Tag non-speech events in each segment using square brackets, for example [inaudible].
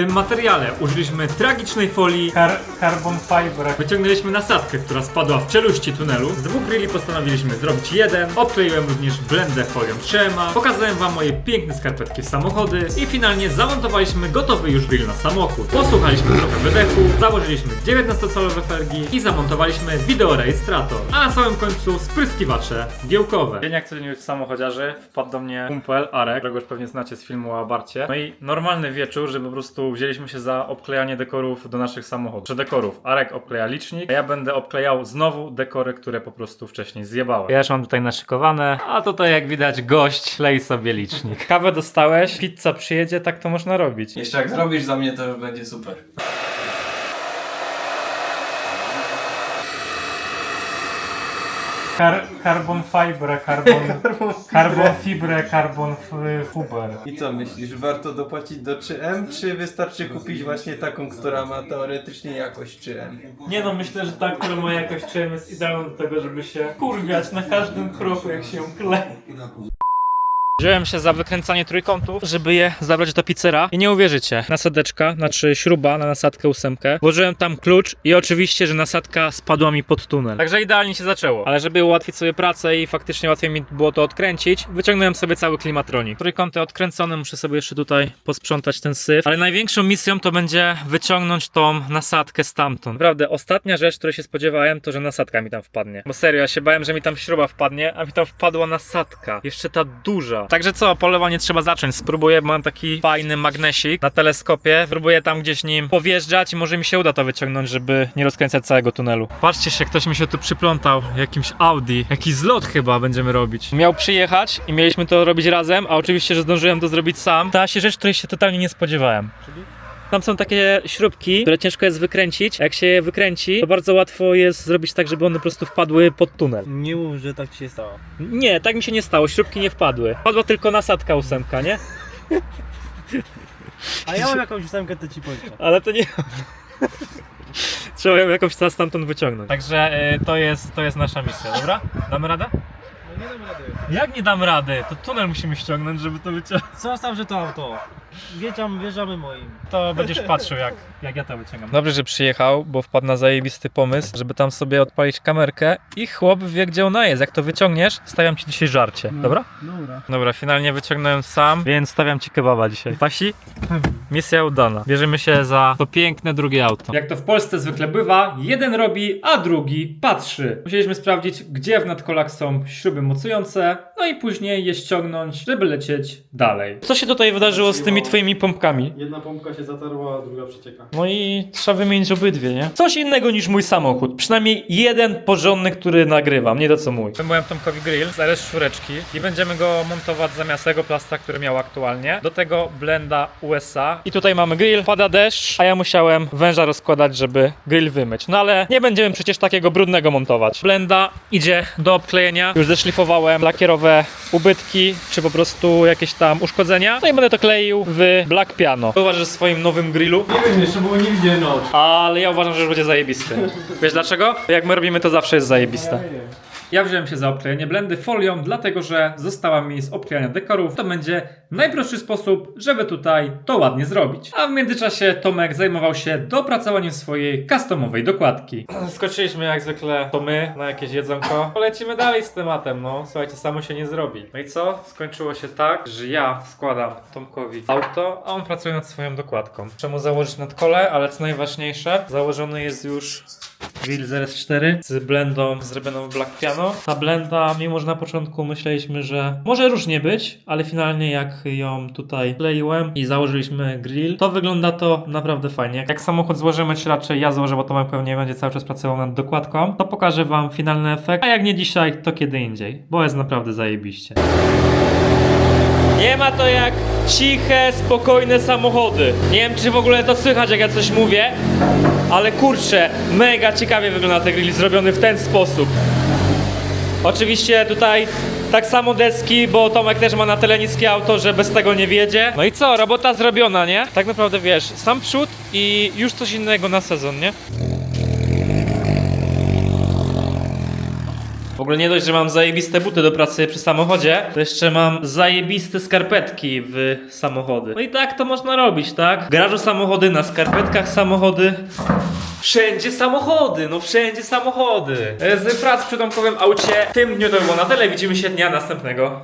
W tym materiale użyliśmy tragicznej folii Car carbon fiber. Wyciągnęliśmy nasadkę, która spadła w czeluści tunelu. Z dwóch grilli postanowiliśmy zrobić jeden. Obkleiłem również blendę folią trzema. Pokazałem wam moje piękne skarpetki w samochody. I finalnie zamontowaliśmy gotowy już grill na samochód. Posłuchaliśmy trochę wydechu, założyliśmy 19-calowe felgi i zamontowaliśmy wideorejestrator. A na samym końcu spryskiwacze giełkowe. Dzień jak codziennie w samochodziarzy wpadł do mnie kumpel Arek, którego już pewnie znacie z filmu o Abarcie. No i normalny wieczór, że po prostu wzięliśmy się za obklejanie dekorów do naszych samochodów. Czy dekorów. Arek obkleja licznik, a ja będę obklejał znowu dekory, które po prostu wcześniej zjebałem. Ja już mam tutaj naszykowane, a tutaj jak widać gość klei sobie licznik. Kawę dostałeś, pizza przyjedzie, tak to można robić. Jeszcze jak zrobisz za mnie, to już będzie super. Car carbon fiber, carbon, [laughs] carbon fibre, carbon f- fuber. I co myślisz, warto dopłacić do 3M, czy wystarczy kupić właśnie taką, która ma teoretycznie jakość 3M? Nie no, myślę, że ta, która ma jakość czym jest idealna do tego, żeby się kurwiać na każdym kroku, jak się ją klei. Wziąłem się za wykręcanie trójkątów, żeby je zabrać do pizzera i nie uwierzycie. Nasadeczka, znaczy śruba na nasadkę ósemkę. Włożyłem tam klucz i oczywiście, że nasadka spadła mi pod tunel. Także idealnie się zaczęło. Ale żeby ułatwić sobie pracę i faktycznie łatwiej mi było to odkręcić, wyciągnąłem sobie cały klimatronik. Trójkąty odkręcone, muszę sobie jeszcze tutaj posprzątać ten syf. Ale największą misją to będzie wyciągnąć tą nasadkę stamtąd. Naprawdę, ostatnia rzecz, której się spodziewałem, to że nasadka mi tam wpadnie. Bo serio, ja się bałem, że mi tam śruba wpadnie, a mi tam wpadła nasadka. Jeszcze ta duża. Także co, polowanie trzeba zacząć. Spróbuję, mam taki fajny magnesik na teleskopie. Spróbuję tam gdzieś nim powjeżdżać i może mi się uda to wyciągnąć, żeby nie rozkręcać całego tunelu. Patrzcie się, ktoś mi się tu przyplątał. Jakimś Audi. Jakiś zlot chyba będziemy robić. Miał przyjechać i mieliśmy to robić razem, a oczywiście, że zdążyłem to zrobić sam. Stała się rzecz, której się totalnie nie spodziewałem. Tam są takie śrubki, które ciężko jest wykręcić. A jak się je wykręci, to bardzo łatwo jest zrobić tak, żeby one po prostu wpadły pod tunel. Nie mów, że tak ci się stało. Nie, tak mi się nie stało, śrubki nie wpadły. Wpadła tylko nasadka ósemka, nie? A ja mam jakąś ósemkę, to ci pożyczę. Ale to nie... [laughs] Trzeba ją jakąś czas stamtąd wyciągnąć. Także y, to, jest, to jest nasza misja, dobra? Damy radę? No nie dam rady. Jak nie dam rady? To tunel musimy ściągnąć, żeby to wyciągnąć. Zostaw, że to auto. Wjeżdżam, wjeżdżamy moim. To będziesz patrzył, jak, jak ja to wyciągam. Dobrze, że przyjechał, bo wpadł na zajebisty pomysł, żeby tam sobie odpalić kamerkę i chłop wie, gdzie ona jest. Jak to wyciągniesz, stawiam ci dzisiaj żarcie, dobra? Dobra. Dobra, finalnie wyciągnąłem sam, więc stawiam ci kebaba dzisiaj. Pasi? Misja udana. Bierzemy się za to piękne drugie auto. Jak to w Polsce zwykle bywa, jeden robi, a drugi patrzy. Musieliśmy sprawdzić, gdzie w nadkolach są śruby mocujące, no i później je ściągnąć, żeby lecieć dalej. Co się tutaj wydarzyło z tymi twoimi pompkami? Jedna pompka się zatarła, a druga przecieka. No i trzeba wymienić obydwie, nie? Coś innego niż mój samochód. Przynajmniej jeden porządny, który nagrywam, nie to co mój. Wymyłem Tomkowi grill, zaraz czwóreczki i będziemy go montować zamiast tego plasta, który miał aktualnie. Do tego blenda USA. I tutaj mamy grill, pada deszcz, a ja musiałem węża rozkładać, żeby grill wymyć. No ale nie będziemy przecież takiego brudnego montować. Blenda idzie do obklejenia. Już zeszlifowałem lakierowe ubytki, czy po prostu jakieś tam uszkodzenia. No i będę to kleił w black piano. Uważasz swoim nowym grillu? Nie wiem jeszcze, bo nie widziałem na oczy. Ale ja uważam, że już będzie zajebisty. Wiesz dlaczego? Jak my robimy, to zawsze jest zajebiste. Ja wziąłem się za obklejenie blendy folią, dlatego że została mi z obklejania dekorów. To będzie najprostszy sposób, żeby tutaj to ładnie zrobić. A w międzyczasie Tomek zajmował się dopracowaniem swojej customowej dokładki. Skoczyliśmy jak zwykle to my na jakieś jedzonko. Polecimy dalej z tematem, no. Słuchajcie, samo się nie zrobi. No i co? Skończyło się tak, że ja składam Tomkowi auto, a on pracuje nad swoją dokładką. Czemu założyć nadkole, ale co najważniejsze, założony jest już Will ZS4 z blendą zrobioną w Black Piano. Ta blenda, mimo że na początku myśleliśmy, że może różnie być, ale finalnie jak ją tutaj kleiłem i założyliśmy grill, to wygląda to naprawdę fajnie. Jak samochód złożymy, czy raczej ja złożę, bo Tomek pewnie będzie cały czas pracował nad dokładką, to pokażę wam finalny efekt, a jak nie dzisiaj, to kiedy indziej, bo jest naprawdę zajebiście. Nie ma to jak ciche, spokojne samochody. Nie wiem, czy w ogóle to słychać, jak ja coś mówię, ale kurczę, mega ciekawie wygląda ten grill zrobiony w ten sposób. Oczywiście tutaj tak samo deski, bo Tomek też ma na tyle niskie auto, że bez tego nie wiedzie. No i co, robota zrobiona, nie? Tak naprawdę wiesz, sam przód i już coś innego na sezon, nie? W ogóle nie dość, że mam zajebiste buty do pracy przy samochodzie, to jeszcze mam zajebiste skarpetki w samochody. No i tak to można robić, tak? W garażu samochody, na skarpetkach samochody. Wszędzie samochody, no wszędzie samochody. Z prac przy domkowym aucie. W tym dniu to było na tyle, widzimy się dnia następnego.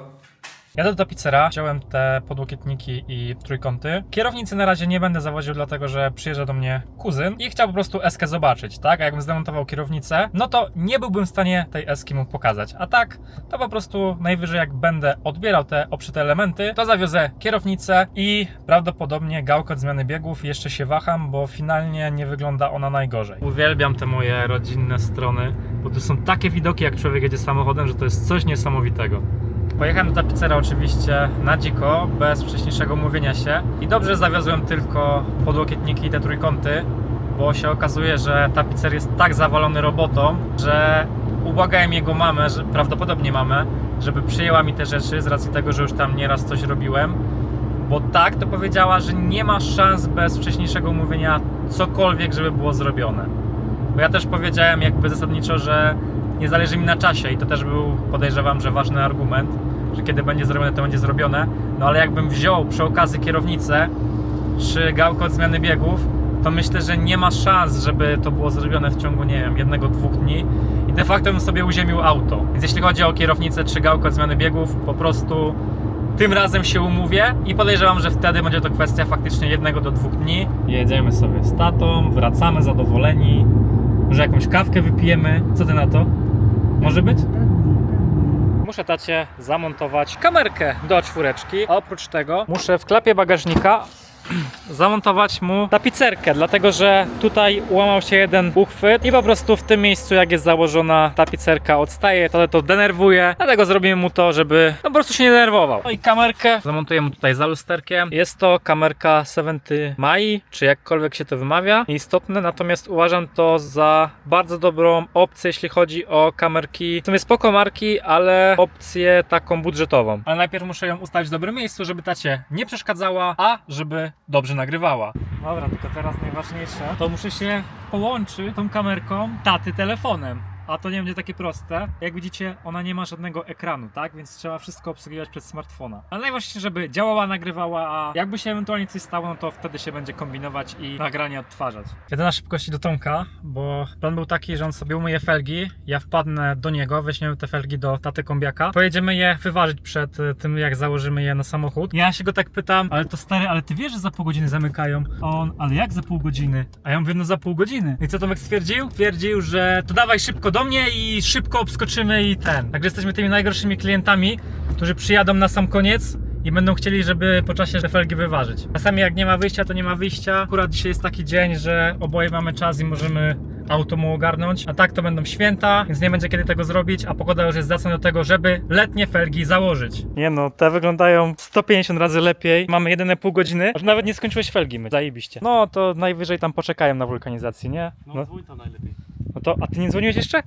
Jadę do tapicera, wziąłem te podłokietniki i trójkąty. Kierownicy na razie nie będę zawoził, dlatego że przyjeżdża do mnie kuzyn i chciał po prostu eskę zobaczyć, tak? A jakbym zdemontował kierownicę, no to nie byłbym w stanie tej eski mu pokazać. A tak, to po prostu najwyżej jak będę odbierał te obszyte elementy, to zawiozę kierownicę i prawdopodobnie gałkę od zmiany biegów. Jeszcze się waham, bo finalnie nie wygląda ona najgorzej. Uwielbiam te moje rodzinne strony, bo tu są takie widoki, jak człowiek jedzie samochodem, że to jest coś niesamowitego. Pojechałem do tapicera oczywiście na dziko, bez wcześniejszego umówienia się i dobrze zawiozłem tylko podłokietniki i te trójkąty, bo się okazuje, że tapicer jest tak zawalony robotą, że ubłagałem jego mamę, że prawdopodobnie mamę, żeby przyjęła mi te rzeczy z racji tego, że już tam nieraz coś robiłem, bo tak to powiedziała, że nie ma szans bez wcześniejszego umówienia cokolwiek, żeby było zrobione. Bo ja też powiedziałem jakby zasadniczo, że nie zależy mi na czasie i to też był, podejrzewam, że ważny argument, że kiedy będzie zrobione, to będzie zrobione. No ale jakbym wziął przy okazji kierownicę czy gałkę od zmiany biegów, to myślę, że nie ma szans, żeby to było zrobione w ciągu, nie wiem, jednego, dwóch dni i de facto bym sobie uziemił auto. Więc jeśli chodzi o kierownicę czy gałkę od zmiany biegów, po prostu tym razem się umówię i podejrzewam, że wtedy będzie to kwestia faktycznie jednego do dwóch dni. Jedziemy sobie z tatą, wracamy zadowoleni, może jakąś kawkę wypijemy. Co ty na to? Może być? Muszę tacie zamontować kamerkę do czwóreczki. A oprócz tego muszę w klapie bagażnika zamontować mu tapicerkę, dlatego że tutaj ułamał się jeden uchwyt i po prostu w tym miejscu jak jest założona tapicerka odstaje, to to denerwuje, dlatego zrobimy mu to, żeby no, po prostu się nie denerwował. No i kamerkę zamontuję mu tutaj za lusterkiem. Jest to kamerka 70 Mai, czy jakkolwiek się to wymawia. Istotne, natomiast uważam to za bardzo dobrą opcję, jeśli chodzi o kamerki. W sumie spoko marki, ale opcję taką budżetową. Ale najpierw muszę ją ustawić w dobrym miejscu, żeby tacie nie przeszkadzała, a żeby dobrze nagrywała. Dobra, tylko teraz najważniejsze, to muszę się połączyć tą kamerką taty telefonem. A to nie będzie takie proste. Jak widzicie, ona nie ma żadnego ekranu, tak? Więc trzeba wszystko obsługiwać przez smartfona. Ale najważniejsze, żeby działała, nagrywała, a jakby się ewentualnie coś stało, no to wtedy się będzie kombinować i nagranie odtwarzać. Jedę na szybkości do Tomka, bo plan był taki, że on sobie umyje felgi, ja wpadnę do niego, weźmiemy te felgi do taty kombiaka, pojedziemy je wyważyć przed y, tym, jak założymy je na samochód. Ja się go tak pytam, ale to stary, ale ty wiesz, że za pół godziny zamykają? A on, ale jak za pół godziny? A ja mówię, no za pół godziny. I co Tomek stwierdził? Twierdził, że to dawaj szybko do mnie i szybko obskoczymy i ten. Także jesteśmy tymi najgorszymi klientami, którzy przyjadą na sam koniec i będą chcieli, żeby po czasie te felgi wyważyć. Czasami jak nie ma wyjścia, to nie ma wyjścia. Akurat dzisiaj jest taki dzień, że oboje mamy czas i możemy auto mu ogarnąć, a tak to będą święta, więc nie będzie kiedy tego zrobić, a pogoda już jest zacna do tego, żeby letnie felgi założyć. Nie no, te wyglądają 150 razy lepiej. Mamy 1,5 godziny, aż nawet nie skończyłeś felgi my, zajebiście. No to najwyżej tam poczekają na wulkanizację, nie? No, dwójta najlepiej. No to, a ty nie dzwoniłeś jeszcze?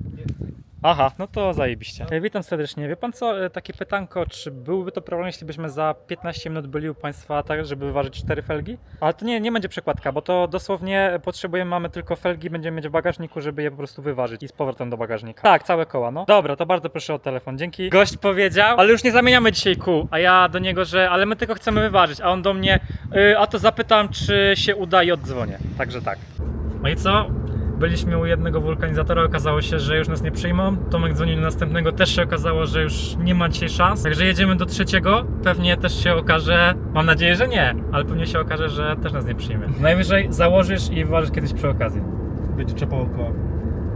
Aha, no to zajebiście. E, Witam serdecznie. Wie pan co, e, takie pytanko, czy byłby to problem, jeśli byśmy za 15 minut byli u państwa tak, żeby wyważyć cztery felgi? Ale to nie, nie będzie przekładka, bo to dosłownie potrzebujemy, mamy tylko felgi, będziemy mieć w bagażniku, żeby je po prostu wyważyć i z powrotem do bagażnika. Tak, całe koła, no. Dobra, to bardzo proszę o telefon, dzięki. Gość powiedział, ale już nie zamieniamy dzisiaj kół, a ja do niego, że ale my tylko chcemy wyważyć, a on do mnie, y, a to zapytam, czy się uda i oddzwonię. Także tak. No i co? Byliśmy u jednego wulkanizatora, okazało się, że już nas nie przyjmą. Tomek dzwonił do następnego, też się okazało, że już nie ma dzisiaj szans. Także jedziemy do trzeciego. Pewnie też się okaże, mam nadzieję, że nie, ale pewnie się okaże, że też nas nie przyjmie. Najwyżej założysz i ważysz kiedyś przy okazji. Będzie czepało koła.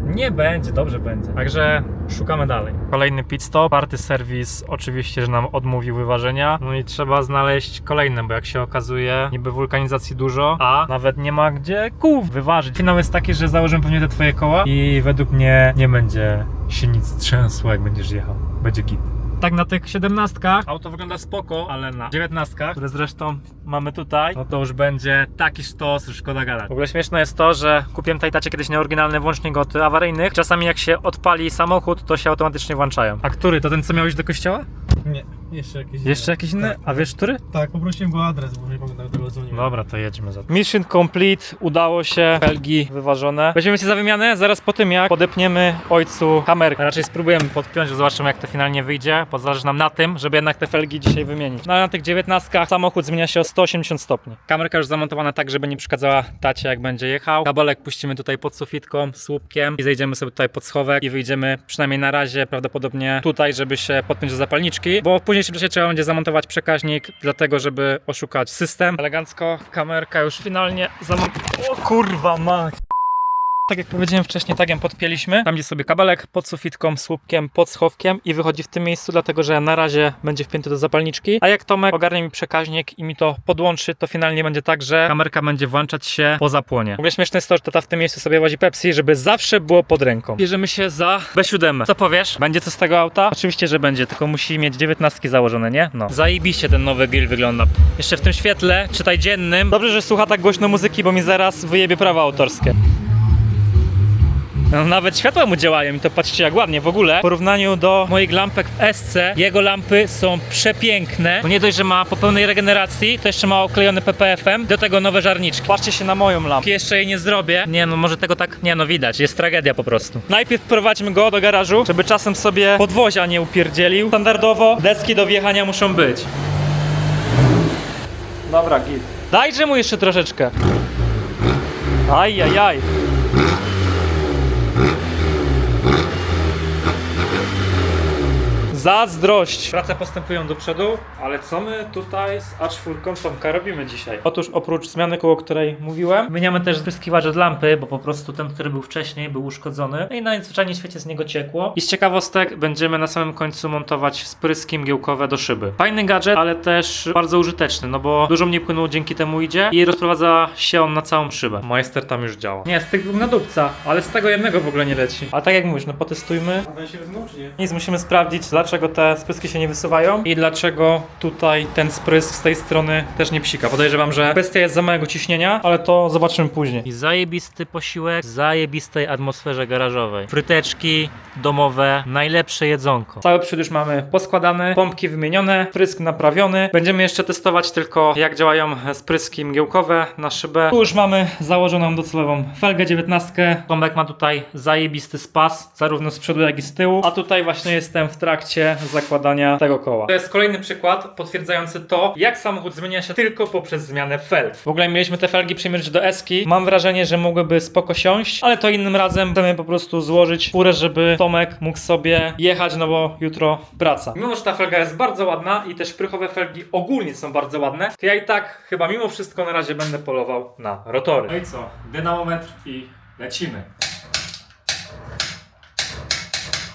Nie będzie, dobrze będzie. Także szukamy dalej. Kolejny pit stop. Party serwis oczywiście, że nam odmówił wyważenia. No i trzeba znaleźć kolejne, bo jak się okazuje, niby wulkanizacji dużo, a nawet nie ma gdzie kół wyważyć. Finał jest taki, że założymy pewnie te twoje koła i według mnie nie będzie się nic trzęsło, jak będziesz jechał. Będzie git. Tak na tych 17 auto wygląda spoko, ale na 19, które zresztą mamy tutaj, no to już będzie taki sztos, że szkoda gadać. W ogóle śmieszne jest to, że kupiłem tutaj tacie kiedyś nieoryginalne włącznik od awaryjnych. Czasami jak się odpali samochód, to się automatycznie włączają. A który? To ten, co miałeś do kościoła? Nie, jeszcze jakieś Jeszcze jakiś inny? Tak. A wiesz, który? Tak, poprosiłem go o adres, bo nie pamiętam tego zadzwoniłem. Dobra, to jedźmy za to. Mission complete, udało się, felgi wyważone. Weźmiemy się za wymianę zaraz po tym, jak podepniemy ojcu kamerkę. Raczej spróbujemy podpiąć, zobaczymy jak to finalnie wyjdzie, bo zależy nam na tym, żeby jednak te felgi dzisiaj wymienić. No ale na tych 19 samochód zmienia się o 180 stopni. Kamerka już zamontowana tak, żeby nie przeszkadzała tacie jak będzie jechał. Kabelek puścimy tutaj pod sufitką, słupkiem i zejdziemy sobie tutaj pod schowek i wyjdziemy przynajmniej na razie prawdopodobnie tutaj, żeby się podpiąć do zapalniczki, bo w późniejszym czasie trzeba będzie zamontować przekaźnik, dlatego żeby oszukać system. Elegancko, kamerka już finalnie zamontowana. O kurwa mać! Tak jak powiedziałem wcześniej, tagiem podpięliśmy. Tam gdzie sobie kabelek pod sufitką, słupkiem, pod schowkiem i wychodzi w tym miejscu, dlatego że na razie będzie wpięty do zapalniczki. A jak Tomek ogarnie mi przekaźnik i mi to podłączy, to finalnie będzie tak, że kamerka będzie włączać się po zapłonie. W ogóle śmieszne jest to, że tata w tym miejscu sobie łazi Pepsi, żeby zawsze było pod ręką. Bierzemy się za B7. Co powiesz? Będzie co z tego auta? Oczywiście, że będzie, tylko musi mieć 19 założone, nie? No. Zajebiście ten nowy grill wygląda. Jeszcze w tym świetle, czytaj dziennym. Dobrze, że słucha tak głośno muzyki, bo mi zaraz wyjebie prawa autorskie. No, nawet światła mu działają i to patrzcie jak ładnie. W ogóle w porównaniu do moich lampek w SC, jego lampy są przepiękne. Bo nie dość, że ma po pełnej regeneracji, to jeszcze ma oklejony PPF-em, do tego nowe żarniczki. Patrzcie się na moją lampę. Jeszcze jej nie zrobię. Nie no, może tego tak, nie no widać, jest tragedia po prostu. Najpierw prowadźmy go do garażu, żeby czasem sobie podwozia nie upierdzielił. Standardowo deski do wjechania muszą być. Dobra, git. Dajże mu jeszcze troszeczkę. Aj, aj, aj. Zazdrość! Prace postępują do przodu, ale co my tutaj z A4 Tomka robimy dzisiaj? Otóż oprócz zmiany koło której mówiłem, wymieniamy też spryskiwacz od lampy, bo po prostu ten, który był wcześniej, był uszkodzony no i najzwyczajniej w świecie z niego ciekło. I z ciekawostek będziemy na samym końcu montować spryski mgiełkowe do szyby. Fajny gadżet, ale też bardzo użyteczny, no bo dużo mniej płynu dzięki temu idzie i rozprowadza się on na całą szybę. Majster tam już działa. Nie, z tych dwóch na dupca, ale z tego jednego w ogóle nie leci. A tak jak mówisz, no potestujmy. A się czy nie? Nic, musimy sprawdzić, dlaczego te spryski się nie wysuwają i dlaczego tutaj ten sprysk z tej strony też nie psika. Podejrzewam, że kwestia jest za małego ciśnienia, ale to zobaczymy później. I zajebisty posiłek w zajebistej atmosferze garażowej. Fryteczki domowe, najlepsze jedzonko. Cały przód już mamy poskładany, pompki wymienione, sprysk naprawiony. Będziemy jeszcze testować tylko jak działają spryski mgiełkowe na szybę. Tu już mamy założoną docelową felgę 19. Tomek ma tutaj zajebisty spas, zarówno z przodu jak i z tyłu. A tutaj właśnie jestem w trakcie zakładania tego koła. To jest kolejny przykład potwierdzający to, jak samochód zmienia się tylko poprzez zmianę felg. W ogóle mieliśmy te felgi przymierzyć do eski. Mam wrażenie, że mogłyby spoko siąść, ale to innym razem chcemy po prostu złożyć furę, żeby Tomek mógł sobie jechać, no bo jutro praca. Mimo, że ta felga jest bardzo ładna i te szprychowe felgi ogólnie są bardzo ładne, to ja i tak chyba mimo wszystko na razie będę polował na rotory. No i co? Dynamometr i lecimy.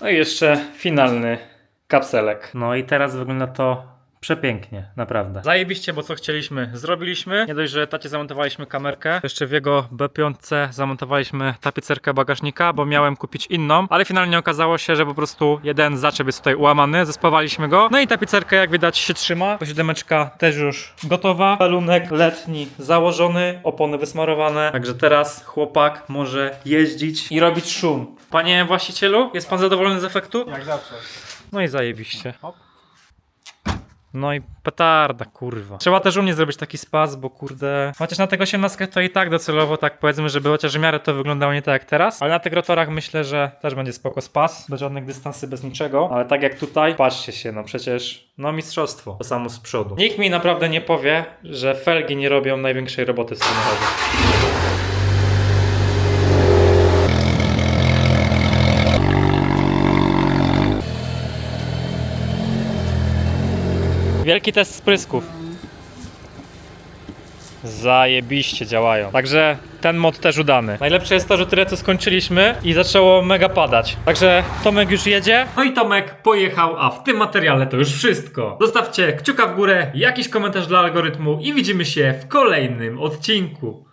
No i jeszcze finalny kapselek. No i teraz wygląda to przepięknie, naprawdę. Zajebiście, bo co chcieliśmy, zrobiliśmy. Nie dość, że tacie zamontowaliśmy kamerkę, jeszcze w jego B5 zamontowaliśmy tapicerkę bagażnika, bo miałem kupić inną, ale finalnie okazało się, że po prostu jeden zaczep jest tutaj ułamany, zespawaliśmy go. No i tapicerka jak widać się trzyma. Posiódemeczka też już gotowa. Balunek letni założony, opony wysmarowane. Także teraz chłopak może jeździć i robić szum. Panie właścicielu, jest pan zadowolony z efektu? Jak zawsze. No i zajebiście. No i petarda, kurwa. Trzeba też u mnie zrobić taki spas, bo kurde... Chociaż na tego 18 to i tak docelowo tak powiedzmy, żeby chociaż w miarę to wyglądało nie tak jak teraz. Ale na tych rotorach myślę, że też będzie spoko spas. Bez żadnych dystansy, bez niczego. Ale tak jak tutaj, patrzcie się, no przecież... No mistrzostwo. To samo z przodu. Nikt mi naprawdę nie powie, że felgi nie robią największej roboty w samochodzie. Wielki test sprysków. Zajebiście działają. Także ten mod też udany. Najlepsze jest to, że tyle co skończyliśmy i zaczęło mega padać. Także Tomek już jedzie. No i Tomek pojechał, a w tym materiale to już wszystko. Zostawcie kciuka w górę, jakiś komentarz dla algorytmu i widzimy się w kolejnym odcinku.